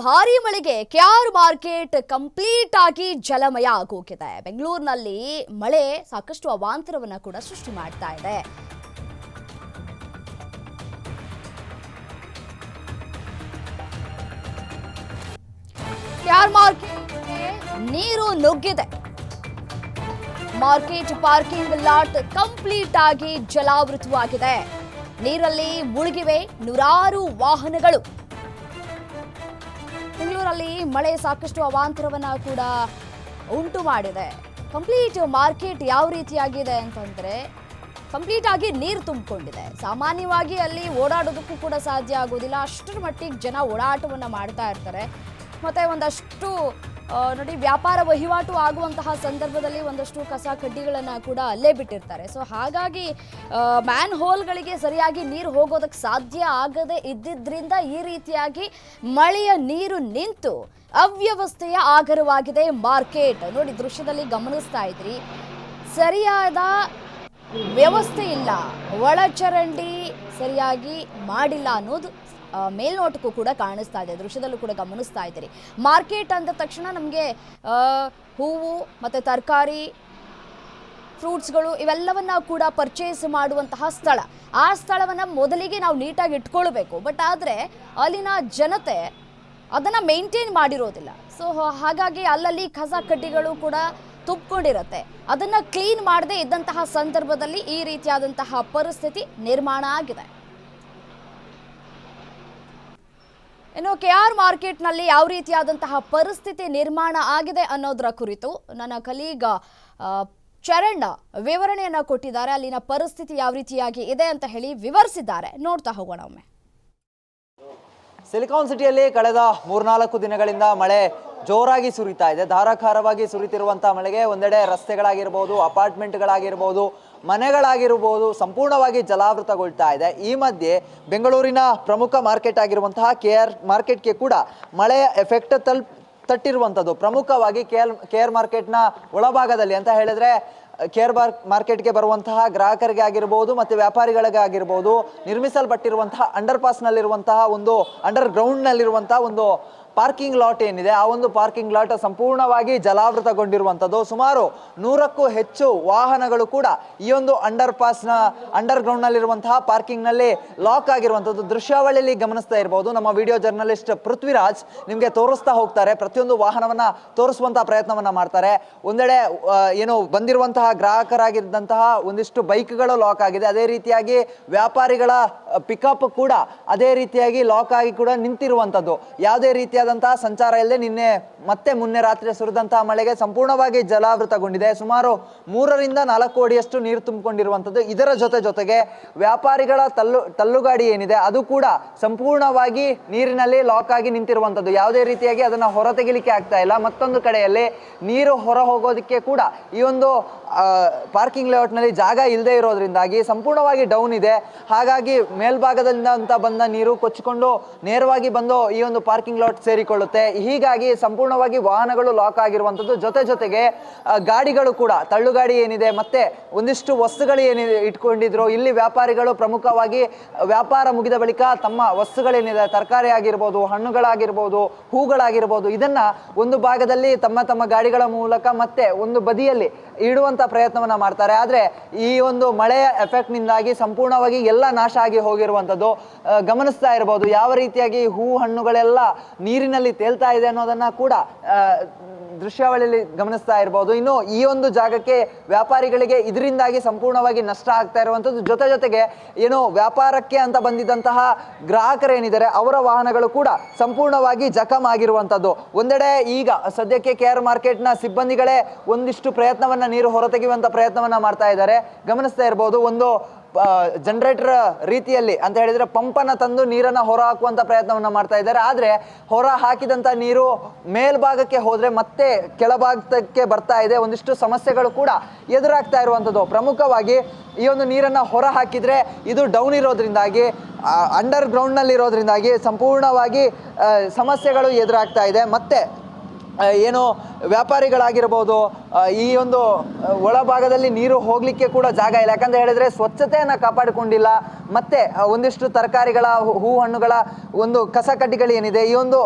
ಭಾರಿ ಮಳೆಗೆ K R market complete ಆಗಿ ಜಲಮಯ ಆಗೋಗಿದೆ. ಬೆಂಗಳೂರಿನಲ್ಲಿ ಮಳೆ ಸಾಕಷ್ಟು ಅವಾಂತರವನ್ನ ಕೂಡ ಸೃಷ್ಟಿ ಮಾಡ್ತಾ ಇದೆ. ಕೆಆರ್ ಮಾರ್ಕೆಟ್ ನೀರು ನುಗ್ಗಿದೆ. ಮಾರ್ಕೆಟ್ ಪಾರ್ಕಿಂಗ್ ಲಾಟ್ ಕಂಪ್ಲೀಟ್ ಆಗಿ ಜಲಾವೃತವಾಗಿದೆ. ನೀರಲ್ಲಿ ಮುಳುಗಿವೆ ನೂರಾರು ವಾಹನಗಳು. ಬೆಂಗಳೂರಲ್ಲಿ ಮಳೆ ಸಾಕಷ್ಟು ಅವಾಂತರವನ್ನು ಕೂಡ ಉಂಟು ಮಾಡಿದೆ. ಕಂಪ್ಲೀಟ್ ಮಾರ್ಕೆಟ್ ಯಾವ ರೀತಿಯಾಗಿದೆ ಅಂತಂದರೆ ಕಂಪ್ಲೀಟ್ ಆಗಿ ನೀರು ತುಂಬಿಕೊಂಡಿದೆ. ಸಾಮಾನ್ಯವಾಗಿ ಅಲ್ಲಿ ಓಡಾಡೋದಕ್ಕೂ ಕೂಡ ಸಾಧ್ಯ ಆಗೋದಿಲ್ಲ ಅಷ್ಟರ ಮಟ್ಟಿಗೆ ಜನ ಓಡಾಟವನ್ನು ಮಾಡ್ತಾ ಇರ್ತಾರೆ. ಮತ್ತು ಒಂದಷ್ಟು ನೋಡಿ, ವ್ಯಾಪಾರ ವಹಿವಾಟು ಆಗುವಂತಹ ಸಂದರ್ಭದಲ್ಲಿ ಒಂದಷ್ಟು ಕಸ ಕಡ್ಡಿಗಳನ್ನು ಕೂಡ ಅಲ್ಲೇ ಬಿಟ್ಟಿರ್ತಾರೆ. ಸೊ ಹಾಗಾಗಿ ಮ್ಯಾನ್ ಹೋಲ್ಗಳಿಗೆ ಸರಿಯಾಗಿ ನೀರು ಹೋಗೋದಕ್ಕೆ ಸಾಧ್ಯ ಆಗದೆ ಇದ್ದಿದ್ದರಿಂದ ಈ ರೀತಿಯಾಗಿ ಮಳೆಯ ನೀರು ನಿಂತು ಅವ್ಯವಸ್ಥೆಯ ಆಗರವಾಗಿದೆ ಮಾರ್ಕೆಟ್. ನೋಡಿ, ದೃಶ್ಯದಲ್ಲಿ ಗಮನಿಸ್ತಾ ಇದ್ರಿ. ಸರಿಯಾದ ವ್ಯವಸ್ಥೆ ಇಲ್ಲ. ಒಳಚರಂಡಿ ಸರಿಯಾಗಿ ಮಾಡಿಲ್ಲ ಅನ್ನೋದು ಮೇಲ್ನೋಟಕ್ಕೂ ಕೂಡ ಕಾಣಿಸ್ತಾ ಇದೆ, ದೃಶ್ಯದಲ್ಲೂ ಕೂಡ ಗಮನಿಸ್ತಾ ಇದ್ದೀರಿ. ಮಾರ್ಕೆಟ್ ಅಂದ ತಕ್ಷಣ ನಮಗೆ ಹೂವು ಮತ್ತು ತರಕಾರಿ ಫ್ರೂಟ್ಸ್ಗಳು ಇವೆಲ್ಲವನ್ನ ಕೂಡ ಪರ್ಚೇಸ್ ಮಾಡುವಂತಹ ಸ್ಥಳ. ಆ ಸ್ಥಳವನ್ನು ಮೊದಲಿಗೆ ನಾವು ನೀಟಾಗಿ ಇಟ್ಕೊಳ್ಬೇಕು. ಬಟ್ ಆದರೆ ಅಲ್ಲಿನ ಜನತೆ ಅದನ್ನು ಮೇಂಟೈನ್ ಮಾಡಿರೋದಿಲ್ಲ. ಸೊ ಹಾಗಾಗಿ ಅಲ್ಲಲ್ಲಿ ಕಸ ಕಡ್ಡಿಗಳು ಕೂಡ ತುಂಬಿಕೊಂಡಿರುತ್ತೆ ಅದನ್ನು ಕ್ಲೀನ್ ಮಾಡದೇ ಇದ್ದಂತಹ ಸಂದರ್ಭದಲ್ಲಿ ಈ ರೀತಿಯಾದಂತಹ ಪರಿಸ್ಥಿತಿ ನಿರ್ಮಾಣ ಆಗಿದೆ. ಇನ್ನು ಕೆ ಆರ್ ಮಾರ್ಕೆಟ್ನಲ್ಲಿ ಯಾವ ರೀತಿಯಾದಂತಹ ಪರಿಸ್ಥಿತಿ ನಿರ್ಮಾಣ ಆಗಿದೆ ಅನ್ನೋದರ ಕುರಿತು ನನ್ನ ಕಲೀಗ ಚರಣ್ ವಿವರಣೆಯನ್ನ ಕೊಟ್ಟಿದ್ದಾರೆ. ಅಲ್ಲಿನ ಪರಿಸ್ಥಿತಿ ಯಾವ ರೀತಿಯಾಗಿ ಇದೆ ಅಂತ ಹೇಳಿ ವಿವರಿಸಿದ್ದಾರೆ. ನೋಡ್ತಾ ಹೋಗೋಣ ಒಮ್ಮೆ. ಸಿಲಿಕಾನ್ ಸಿಟಿಯಲ್ಲಿ ಕಳೆದ ಮೂರ್ನಾಲ್ಕು ದಿನಗಳಿಂದ ಮಳೆ ಜೋರಾಗಿ ಸುರಿತಾ ಇದೆ. ಧಾರಾಕಾರವಾಗಿ ಸುರಿತಿರುವಂತಹ ಮಳೆಗೆ ಒಂದೆಡೆ ರಸ್ತೆಗಳಾಗಿರ್ಬೋದು, ಅಪಾರ್ಟ್ಮೆಂಟ್ಗಳಾಗಿರ್ಬೋದು ಮನೆಗಳಾಗಿರ್ಬೋದು, ಸಂಪೂರ್ಣವಾಗಿ ಜಲಾವೃತಗೊಳ್ತಾ ಇದೆ. ಈ ಮಧ್ಯೆ ಬೆಂಗಳೂರಿನ ಪ್ರಮುಖ ಮಾರ್ಕೆಟ್ ಆಗಿರುವಂತಹ ಕೆ ಆರ್ ಮಾರ್ಕೆಟ್ಗೆ ಕೂಡ ಮಳೆಯ ಎಫೆಕ್ಟ್ ತಲ್ ತಟ್ಟಿರುವಂಥದ್ದು. ಪ್ರಮುಖವಾಗಿ ಕೆ ಆರ್ ಕೆ ಆರ್ ಮಾರ್ಕೆಟ್ನ ಒಳಭಾಗದಲ್ಲಿ ಅಂತ ಹೇಳಿದ್ರೆ ಕೇರ್ ಬಾರ್ ಮಾರ್ಕೆಟ್ಗೆ ಬರುವಂತಹ ಗ್ರಾಹಕರಿಗೆ ಆಗಿರ್ಬೋದು ಮತ್ತು ವ್ಯಾಪಾರಿಗಳಿಗೆ ಆಗಿರ್ಬೋದು ನಿರ್ಮಿಸಲ್ಪಟ್ಟಿರುವಂತಹ ಅಂಡರ್ ಪಾಸ್ನಲ್ಲಿರುವಂತಹ ಒಂದು ಅಂಡರ್ ಗ್ರೌಂಡ್ನಲ್ಲಿರುವಂತಹ ಒಂದು ಪಾರ್ಕಿಂಗ್ ಲಾಟ್ ಏನಿದೆ, ಆ ಒಂದು ಪಾರ್ಕಿಂಗ್ ಲಾಟ್ ಸಂಪೂರ್ಣವಾಗಿ ಜಲಾವೃತಗೊಂಡಿರುವಂಥದ್ದು. ಸುಮಾರು ನೂರಕ್ಕೂ ಹೆಚ್ಚು ವಾಹನಗಳು ಕೂಡ ಈ ಒಂದು ಅಂಡರ್ ಪಾಸ್ನ ಅಂಡರ್ ಗ್ರೌಂಡ್ನಲ್ಲಿರುವಂತಹ ಪಾರ್ಕಿಂಗ್ನಲ್ಲಿ ಲಾಕ್ ಆಗಿರುವಂಥದ್ದು. ದೃಶ್ಯಾವಳಿಯಲ್ಲಿ ಗಮನಿಸ್ತಾ ಇರಬಹುದು ನಮ್ಮ ವಿಡಿಯೋ ಜರ್ನಲಿಸ್ಟ್ ಪೃಥ್ವಿರಾಜ್ ನಿಮಗೆ ತೋರಿಸ್ತಾ ಹೋಗ್ತಾರೆ. ಪ್ರತಿಯೊಂದು ವಾಹನವನ್ನ ತೋರಿಸುವಂತಹ ಪ್ರಯತ್ನವನ್ನ ಮಾಡ್ತಾರೆ. ಒಂದೆಡೆ ಏನು ಬಂದಿರುವಂತಹ ಗ್ರಾಹಕರಾಗಿದ್ದಂತಹ ಒಂದಿಷ್ಟು ಬೈಕ್ಗಳು ಲಾಕ್ ಆಗಿದೆ. ಅದೇ ರೀತಿಯಾಗಿ ವ್ಯಾಪಾರಿಗಳ ಪಿಕಪ್ ಕೂಡ ಅದೇ ರೀತಿಯಾಗಿ ಲಾಕ್ ಆಗಿ ಕೂಡ ನಿಂತಿರುವಂಥದ್ದು. ಯಾವುದೇ ರೀತಿಯಾದಂತಹ ಸಂಚಾರ ಇಲ್ಲದೆ ನಿನ್ನೆ ಮತ್ತೆ ಮುನ್ನೆ ರಾತ್ರಿ ಸುರಿದಂತಹ ಮಳೆಗೆ ಸಂಪೂರ್ಣವಾಗಿ ಜಲಾವೃತಗೊಂಡಿದೆ. ಸುಮಾರು ಮೂರರಿಂದ ನಾಲ್ಕು ಅಡಿಯಷ್ಟು ನೀರು ತುಂಬಿಕೊಂಡಿರುವಂಥದ್ದು. ಇದರ ಜೊತೆ ಜೊತೆಗೆ ವ್ಯಾಪಾರಿಗಳ ತಲ್ಲು, ತಲ್ಲುಗಾಡಿ ಏನಿದೆ, ಅದು ಕೂಡ ಸಂಪೂರ್ಣವಾಗಿ ನೀರಿನಲ್ಲಿ ಲಾಕ್ ಆಗಿ ನಿಂತಿರುವಂಥದ್ದು. ಯಾವುದೇ ರೀತಿಯಾಗಿ ಅದನ್ನು ಹೊರತೆಗಿಲಿಕ್ಕೆ ಆಗ್ತಾ ಇಲ್ಲ. ಮತ್ತೊಂದು ಕಡೆಯಲ್ಲಿ ನೀರು ಹೊರ ಹೋಗೋದಕ್ಕೆ ಕೂಡ ಈ ಒಂದು ಪಾರ್ಕಿಂಗ್ ಲೇಔಟ್ನಲ್ಲಿ ಜಾಗ ಇಲ್ಲದೆ ಇರೋದ್ರಿಂದಾಗಿ ಸಂಪೂರ್ಣವಾಗಿ ಡೌನ್ ಇದೆ. ಹಾಗಾಗಿ ಮೇಲ್ಭಾಗದಿಂದ ಅಂತ ಬಂದ ನೀರು ಕೊಚ್ಚಿಕೊಂಡು ನೇರವಾಗಿ ಬಂದು ಈ ಒಂದು ಪಾರ್ಕಿಂಗ್ ಲಾಟ್ ಸೇರಿಕೊಳ್ಳುತ್ತೆ. ಹೀಗಾಗಿ ಸಂಪೂರ್ಣವಾಗಿ ವಾಹನಗಳು ಲಾಕ್ ಆಗಿರುವಂಥದ್ದು. ಜೊತೆ ಜೊತೆಗೆ ಗಾಡಿಗಳು ಕೂಡ, ತಳ್ಳುಗಾಡಿ ಏನಿದೆ, ಮತ್ತೆ ಒಂದಿಷ್ಟು ವಸ್ತುಗಳು ಏನಿದೆ ಇಟ್ಕೊಂಡಿದ್ರು. ಇಲ್ಲಿ ವ್ಯಾಪಾರಿಗಳು ಪ್ರಮುಖವಾಗಿ ವ್ಯಾಪಾರ ಮುಗಿದ ಬಳಿಕ ತಮ್ಮ ವಸ್ತುಗಳೇನಿದೆ, ತರಕಾರಿ ಆಗಿರ್ಬೋದು, ಹಣ್ಣುಗಳಾಗಿರ್ಬೋದು, ಹೂಗಳಾಗಿರ್ಬೋದು, ಇದನ್ನ ಒಂದು ಭಾಗದಲ್ಲಿ ತಮ್ಮ ತಮ್ಮ ಗಾಡಿಗಳ ಮೂಲಕ ಮತ್ತೆ ಒಂದು ಬದಿಯಲ್ಲಿ ಇಡುವಂತ ಪ್ರಯತ್ನವನ್ನ ಮಾಡ್ತಾರೆ. ಆದ್ರೆ ಈ ಒಂದು ಮಳೆಯ ಎಫೆಕ್ಟ್ ನಿಂದಾಗಿ ಸಂಪೂರ್ಣವಾಗಿ ಎಲ್ಲ ನಾಶ ಆಗಿ ಹೋಗಿರುವಂತದ್ದು ಆ, ಗಮನಿಸ್ತಾ ಇರ್ಬೋದು. ಯಾವ ರೀತಿಯಾಗಿ ಹೂ ಹಣ್ಣುಗಳೆಲ್ಲ ನೀರಿನಲ್ಲಿ ತೇಲ್ತಾ ಇದೆ ಅನ್ನೋದನ್ನ ಕೂಡ ದೃಶ್ಯಾವಳಿಯಲ್ಲಿ ಗಮನಿಸ್ತಾ ಇರ್ಬೋದು. ಇನ್ನು ಈ ಒಂದು ಜಾಗಕ್ಕೆ ವ್ಯಾಪಾರಿಗಳಿಗೆ ಇದರಿಂದಾಗಿ ಸಂಪೂರ್ಣವಾಗಿ ನಷ್ಟ ಆಗ್ತಾ ಇರುವಂಥದ್ದು. ಜೊತೆ ಜೊತೆಗೆ ಏನು ವ್ಯಾಪಾರಕ್ಕೆ ಅಂತ ಬಂದಿದ್ದಂತಹ ಗ್ರಾಹಕರೇನಿದ್ದಾರೆ ಅವರ ವಾಹನಗಳು ಕೂಡ ಸಂಪೂರ್ಣವಾಗಿ ಜಖಮ್ ಆಗಿರುವಂಥದ್ದು. ಒಂದೆಡೆ ಈಗ ಸದ್ಯಕ್ಕೆ ಕೆ ಮಾರ್ಕೆಟ್ನ ಸಿಬ್ಬಂದಿಗಳೇ ಒಂದಿಷ್ಟು ಪ್ರಯತ್ನವನ್ನ ನೀರು ಹೊರತೆಗೆಯುವಂಥ ಪ್ರಯತ್ನವನ್ನ ಮಾಡ್ತಾ ಇದ್ದಾರೆ. ಗಮನಿಸ್ತಾ ಇರ್ಬೋದು ಒಂದು ಜನರೇಟರ್ ರೀತಿಯಲ್ಲಿ ಅಂತ ಹೇಳಿದ್ರೆ ಪಂಪನ್ನ ತಂದು ನೀರನ್ನ ಹೊರ ಹಾಕುವಂತ ಪ್ರಯತ್ನವನ್ನ ಮಾಡ್ತಾ ಇದ್ದಾರೆ. ಆದ್ರೆ ಹೊರ ಹಾಕಿದಂತ ನೀರು ಮೇಲ್ಭಾಗಕ್ಕೆ ಹೋದ್ರೆ ಮತ್ತೆ ಕೆಳಭಾಗಕ್ಕೆ ಬರ್ತಾ ಇದೆ. ಒಂದಿಷ್ಟು ಸಮಸ್ಯೆಗಳು ಕೂಡ ಎದುರಾಗ್ತಾ ಇರುವಂಥದ್ದು ಪ್ರಮುಖವಾಗಿ ಈ ಒಂದು ನೀರನ್ನ ಹೊರ ಹಾಕಿದ್ರೆ ಇದು ಡೌನ್ ಇರೋದ್ರಿಂದಾಗಿ ಅಂಡರ್ ಗ್ರೌಂಡ್ನಲ್ಲಿ ಇರೋದ್ರಿಂದಾಗಿ ಸಂಪೂರ್ಣವಾಗಿ ಸಮಸ್ಯೆಗಳು ಎದುರಾಗ್ತಾ ಇದೆ. ಮತ್ತೆ ಏನು ವ್ಯಾಪಾರಿಗಳಾಗಿರ್ಬೋದು ಈ ಒಂದು ಒಳಭಾಗದಲ್ಲಿ ನೀರು ಹೋಗ್ಲಿಕ್ಕೆ ಕೂಡ ಜಾಗ ಇಲ್ಲ. ಯಾಕಂತ ಹೇಳಿದ್ರೆ ಸ್ವಚ್ಛತೆಯನ್ನು ಕಾಪಾಡಿಕೊಂಡಿಲ್ಲ. ಮತ್ತೆ ಒಂದಿಷ್ಟು ತರಕಾರಿಗಳ, ಹೂ ಹಣ್ಣುಗಳ ಒಂದು ಕಸ ಏನಿದೆ, ಈ ಒಂದು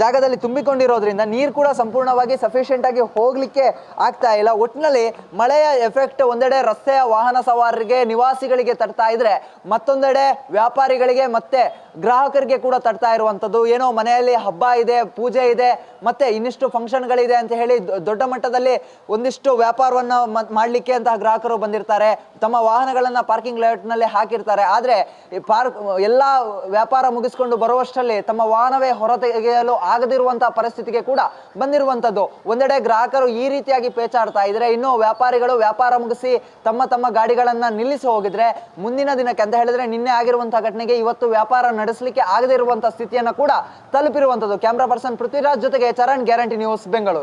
ಜಾಗದಲ್ಲಿ ತುಂಬಿಕೊಂಡಿರೋದ್ರಿಂದ ನೀರು ಕೂಡ ಸಂಪೂರ್ಣವಾಗಿ ಸಫಿಷಿಯೆಂಟ್ ಆಗಿ ಹೋಗ್ಲಿಕ್ಕೆ ಆಗ್ತಾ ಇಲ್ಲ. ಒಟ್ಟಿನಲ್ಲಿ ಮಳೆಯ ಎಫೆಕ್ಟ್ ಒಂದೆಡೆ ರಸ್ತೆಯ ವಾಹನ ಸವಾರರಿಗೆ, ನಿವಾಸಿಗಳಿಗೆ ತರ್ತಾ ಇದ್ರೆ ಮತ್ತೊಂದೆಡೆ ವ್ಯಾಪಾರಿಗಳಿಗೆ ಮತ್ತೆ ಗ್ರಾಹಕರಿಗೆ ಕೂಡ ತಡ್ತಾ ಇರುವಂಥದ್ದು. ಏನೋ ಮನೆಯಲ್ಲಿ ಹಬ್ಬ ಇದೆ, ಪೂಜೆ ಇದೆ, ಮತ್ತೆ ಇನ್ನಿಷ್ಟು ಫಂಕ್ಷನ್ಗಳಿದೆ ಅಂತ ಹೇಳಿ ದೊಡ್ಡ ಮಟ್ಟದಲ್ಲಿ ಒಂದಿಷ್ಟು ವ್ಯಾಪಾರವನ್ನ ಮಾಡಲಿಕ್ಕೆ ಅಂತ ಗ್ರಾಹಕರು ಬಂದಿರ್ತಾರೆ. ತಮ್ಮ ವಾಹನಗಳನ್ನ ಪಾರ್ಕಿಂಗ್ನಲ್ಲಿ ಹಾಕಿರ್ತಾರೆ. ಆದರೆ ಪಾರ್ಕ್, ಎಲ್ಲ ವ್ಯಾಪಾರ ಮುಗಿಸ್ಕೊಂಡು ಬರುವಷ್ಟರಲ್ಲಿ ತಮ್ಮ ವಾಹನವೇ ಹೊರತೆಗೆಯಲು ಆಗದಿರುವಂತಹ ಪರಿಸ್ಥಿತಿಗೆ ಕೂಡ ಬಂದಿರುವಂತದ್ದು ಒಂದೆಡೆ ಗ್ರಾಹಕರು ಈ ರೀತಿಯಾಗಿ ಪೇಚಾಡ್ತಾ ಇದ್ರೆ, ಇನ್ನು ವ್ಯಾಪಾರಿಗಳು ವ್ಯಾಪಾರ ಮುಗಿಸಿ ತಮ್ಮ ತಮ್ಮ ಗಾಡಿಗಳನ್ನ ನಿಲ್ಲಿಸಿ ಹೋಗಿದ್ರೆ, ಮುಂದಿನ ದಿನಕ್ಕೆ ಅಂತ ಹೇಳಿದ್ರೆ ನಿನ್ನೆ ಆಗಿರುವಂತಹ ಘಟನೆಗೆ ಇವತ್ತು ವ್ಯಾಪಾರ ನಡೆಸಲಿಕ್ಕೆ ಆಗದೇ ಇರುವಂತಹ ಸ್ಥಿತಿಯನ್ನ ಕೂಡ ತಲುಪಿರುವಂತದ್ದು. ಕ್ಯಾಮ್ರಾ ಪರ್ಸನ್ ಪೃಥ್ವಿರಾಜ್ ಜೊತೆಗೆ ಚರಣ್ ಗ್ಯಾರಂಟಿ ನ್ಯೂಸ್ ಬೆಂಗಳೂರು